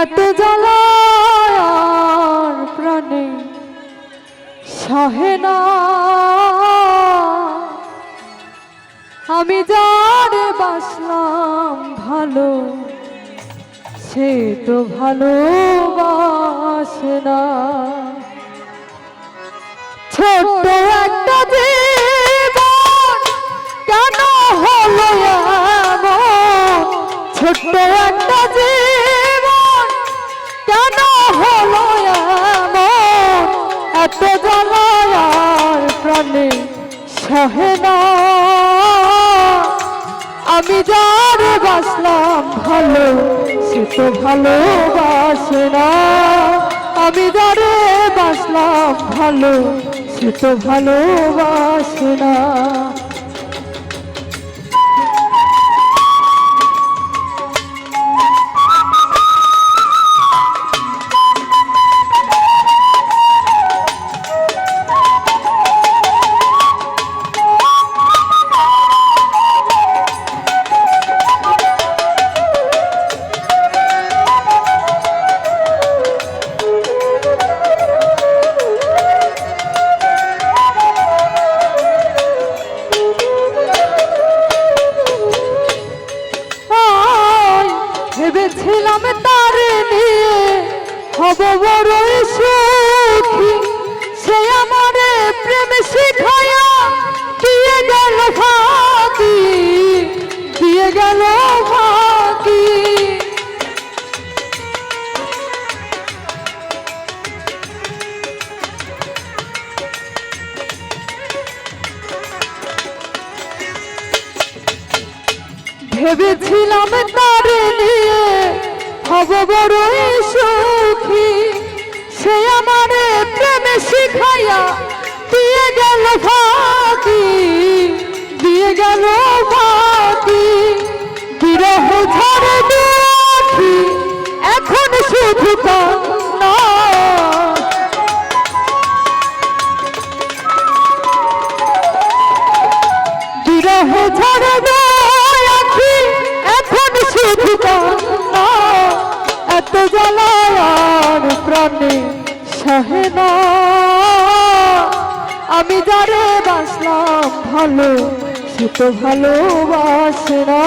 এত জ্বালার প্রাণে সহে না। আমি যারে বাসলাম ভালো, সে তো ভালোবাসে না। ছোট্ট একটা যার বাসলাম ভালো, সে তো ভালোবাসে না। আমি যারে বাসলাম ভালো, সে তো ভালোবাসে না। বড়ই সুখী সে আমারে প্রেম শিখায়া দিয়ে গেল ফাঁকি, দিয়ে গেল ফাঁকি। ভেবেছিলাম তার নিয়ে হব বড়ই সুখী। সে আমারে প্রেমে শিখাইয়া দিয়ে গেল ফাঁকি দিয়ে গেল ফাঁকি বিরহ ঝড়ে এখন শুধু সহে না আমি যারে বাসলাম ভালো, সে তো ভালোবাসে না।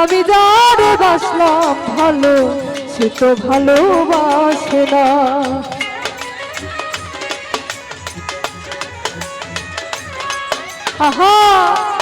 আমি যারে বাসলাম ভালো, সে তো ভালোবাসে না। আহা!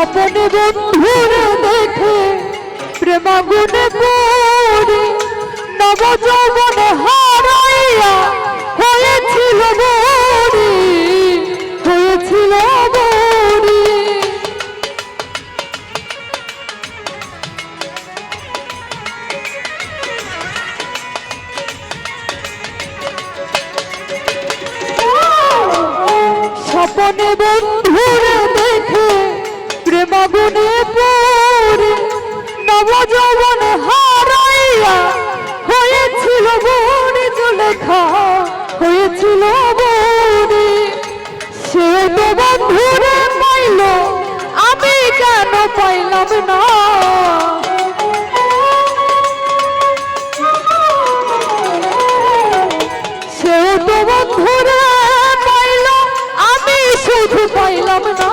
আয় স্বপনে বন্ধুরে দেখে প্রেমাগুনে পড়ে নব যৌবনে হারাইয়া হয়েছিল বড়ি হয়েছিল বড়ি। স্বপনে বন্ধুরে দেখে প্রেমাগুনে পড়ে নবযৌবনে হারাইয়া হয়েছিল বনে চলেখা হয়েছিল বনে। সে তো বন্ধুরে পাইল, আমি কেন পাইলাম না? সে তো বন্ধুরে পাইলাম না।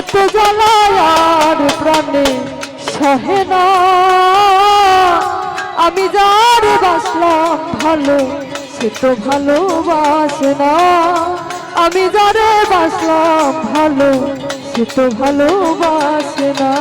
এত জ্বালার প্রাণে সহে না। আমি যার বাসলাম ভালো, সে তো ভালোবাসে না। আমি যারে বাসলাম ভালো, সে তো ভালোবাসে না।